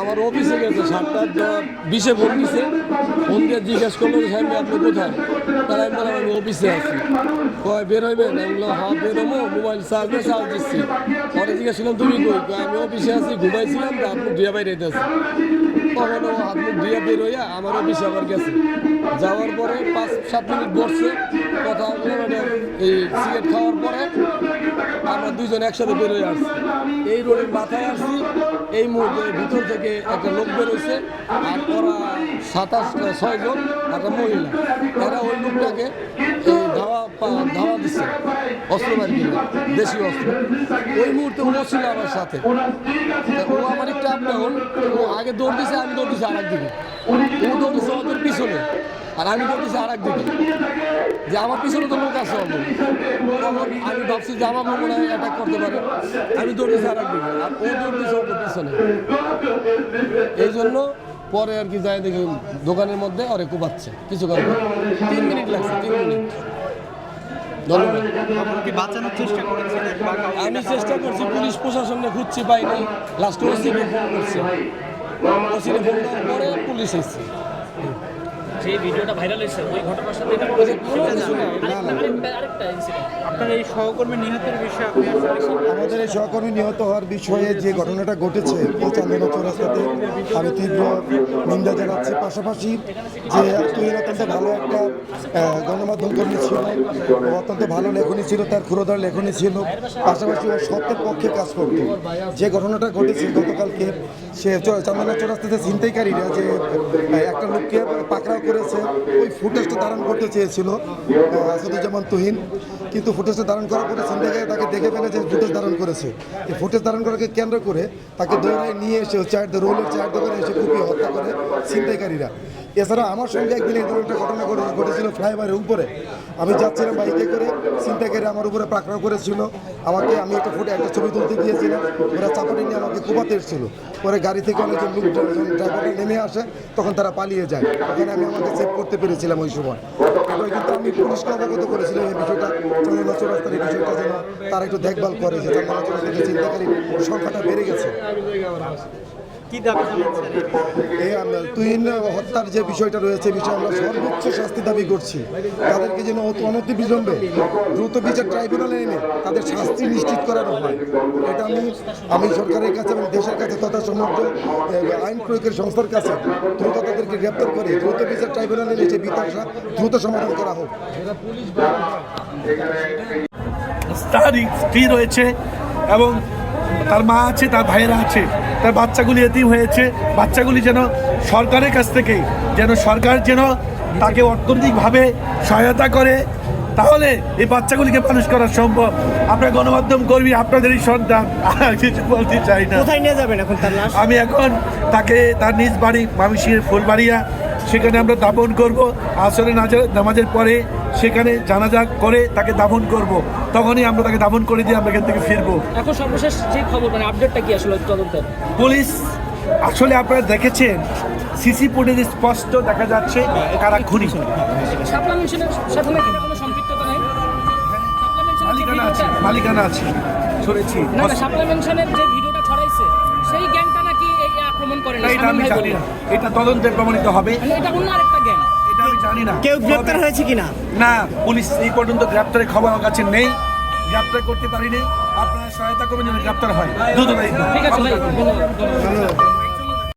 আমার অফিসে গেছে সাতটা বিশে ফোন দিছে ফোন দিয়ে জিজ্ঞেস করল সাহেব আপনি কোথায়? তারা আমি বললাম আমি অফিসে আছি। কয়, বের হইবেন আমি বললাম হ্যাঁ বের হব, মোবাইল চার্জ চার্জ দিচ্ছি। পরে জিজ্ঞেস করলাম, তুমি কই? আমি অফিসে আছি, ঘুমাইছিলাম মুখ ধুয়ে বাইরে আছি। তখন ও হাত মুখ ধুয়ে বের হইয়া আমার অফিসে আবার গেছে। যাওয়ার পরে পাঁচ সাত মিনিট বসছে, কথা এই সিগারেট খাওয়ার পরে দুজন একসাথে বের হয়ে আসছি। এই রোডের মাথায় আসছি। এই মুহূর্তে ভিতর থেকে একটা লোক বেরোইছে আর ওরা সাতাশ ছয়জন একটা মহিলা। তারা ওই লোকটাকে ধাওয়া ধাওয়া দিচ্ছে অস্ত্র বাড়ি দেশি অস্ত্র। ওই মুহূর্তে ও ছিল আমার সাথে। ও আমার একটা আপ ডাউন ও আগে দৌড় দিছে, আমি দৌড় দিছি আর একদিকে ও দৌড় দিছে ওদের পিছনে, আর আমি দৌড় দিছি আর একদিকে যে আমার পিছনে তো লোক আছে আমি ভাবছি যে আমার মনে হয় অ্যাটাক করতে পারে। আমি দৌড়েছি আর একদিকে আর ও দৌড়েছে ওর পিছনে। এই জন্য পরে আর কি যাই দেখি দোকানের মধ্যে ওরে কুপাচ্ছে। কিছু করে না। তিন মিনিট লাগছে তিন মিনিট। বাঁচানোর চেষ্টা আমি চেষ্টা করছি পুলিশ প্রশাসনে খুঁজছি পাইনি লাস্টে ওসিকে ফোন করছে। ওসিকে ফোন করার পরে পুলিশ এসছে। যে ভিডিওটা ভাইরাল হয়েছে ওই ঘটনার সাথে আপনার এই সহকর্মী নিহতের বিষয়ে আপনি আমাদের এই সহকর্মী নিহত হওয়ার বিষয়ে যে ঘটনাটা ঘটেছে এই চান্দনা চৌরাস্তাতে আমি তীব্র নিন্দা জানাচ্ছি। পাশাপাশি যে তুহিন অত্যন্ত ভালো একটা গণমাধ্যম কর্মী ছিল, ও অত্যন্ত ভালো লেখনী ছিল, তার ক্ষুরোদার লেখনী ছিল। পাশাপাশি ও সত্যের পক্ষে কাজ করতো। যে ঘটনাটা ঘটেছে গতকালকে, সে চান্দনা চৌরাস্তাতে ছিনতাইকারীরা যে একটা লোককে পাকড়াও করেছে, ওই ফুটেজটা ধারণ করতে চেয়েছিল আসাদুজ্জামান তুহিন। কিন্তু ফুটেজটা ধারণ করার পরে ছিনতাইকারী তাকে দেখে ফেলে যে ফুটেজ ধারণ করেছে। এই ফুটেজ ধারণ করাকে কেন্দ্র করে তাকে দৌড়ায় নিয়ে এসে চায়ের রোলের দোকানে এসে কুপিয়ে হত্যা করে ছিনতাইকারীরা এছাড়া আমার সঙ্গে একদিন এই ধরনের একটা ঘটনা ঘটে- ঘটেছিল ফ্লাইওভারের উপরে। আমি যাচ্ছিলাম বাইকে করে, চিন্তা করে আমার উপরে পাকড়াও করেছিল। আমাকে আমি একটা ফুটে একটা ছবি তুলতে গিয়েছিলাম। ওরা চাপাটি নিয়ে আমাকে কুপাতে এসেছিল। পরে গাড়ি থেকে অনেকজন লোক ড্রাইভাররা নেমে আসে, তখন তারা পালিয়ে যায়। ওখানে আমি আমাকে সেভ করতে পেরেছিলাম ওই সময়। এবার কিন্তু আমি পুলিশকে অবগত করেছিলাম এই বিষয়টা। চন্দনা চৌরাস্তার এই বিষয়টা যেন তারা একটু দেখভাল করে যে চৌরাস্তার চিন্তাকারী সংখ্যাটা বেড়ে গেছে। এই বিষয়ে? আমরা তুহিন হত্যার যে বিষয়টা রয়েছে বিষয়ে আমরা সর্বোচ্চ শাস্তি দাবি করছি। তাদেরকে যেন অত অনতি বিলম্বে দ্রুত বিচার ট্রাইব্যুনালে এনে তাদের শাস্তি নিশ্চিত করানো হয়। এটা আমি আমি সরকারের কাছে এবং দেশের কাছে তথা সমগ্র আইন প্রয়োগের সংস্থার কাছে দ্রুত তাদেরকে গ্রেপ্তার করে দ্রুত বিচার ট্রাইব্যুনালে এনে যে বিচারটা দ্রুত সমাধান করা হোক। তার স্ত্রী রয়েছে এবং তার মা আছে তার ভাইয়েরা আছে। তার বাচ্চাগুলি এতিম হয়েছে। বাচ্চাগুলি যেন সরকারের কাছ থেকে যেন সরকার যেন তাকে অর্থনৈতিকভাবে সহায়তা করে তাহলে এই বাচ্চাগুলিকে মানুষ করা সম্ভব। আপনার গণমাধ্যম কর্মী আপনাদের এই সন্তান কিছু বলতে চাই না। কোথায় নিয়ে যাবেন এখন তার লাশ? আমি এখন তাকে তার নিজ বাড়ি মামিসির ফুলবাড়িয়া। সেখানে আমরা দাপন করব। আসলে নাজা- নামাজের পরে সেখানে জানাজা করে তাকে দাফন করব। তখনই আমরা তাকে দাফন করে দিয়ে আমরা এখান থেকে ফিরবো। এখন সর্বশেষ যে খবর মানে আপডেটটা কি আসলে তদন্তের? পুলিশ আসলে আপনারা দেখেছেন সিসি ফুটেজে স্পষ্ট দেখা যাচ্ছে কারা খুনি। মালিকানা আছে ভিডিওটা- মালিকানা আছে শুনেছি। না না শাপলা মেনশনের যে ভিডিওটা ছড়াইছে সেই গ্যাংটা নাকি আক্রমণ করে এটা আমি জানি না। এটা তদন্তে প্রমাণিত হবে। মানে এটা অন্য আরেকটা গ্যাং। এটা আমি জানি না। কেউ গ্রেপ্তার হয়েছে কিনা? না পুলিশ এই পর্যন্ত গ্রেপ্তারের খবর আমার কাছে নেই। গ্রেপ্তার করতে পারিনি। আপনারা সহায়তা করবেন যেন গ্রেপ্তার হয়। দ্রুত ঠিক আছে ভাই।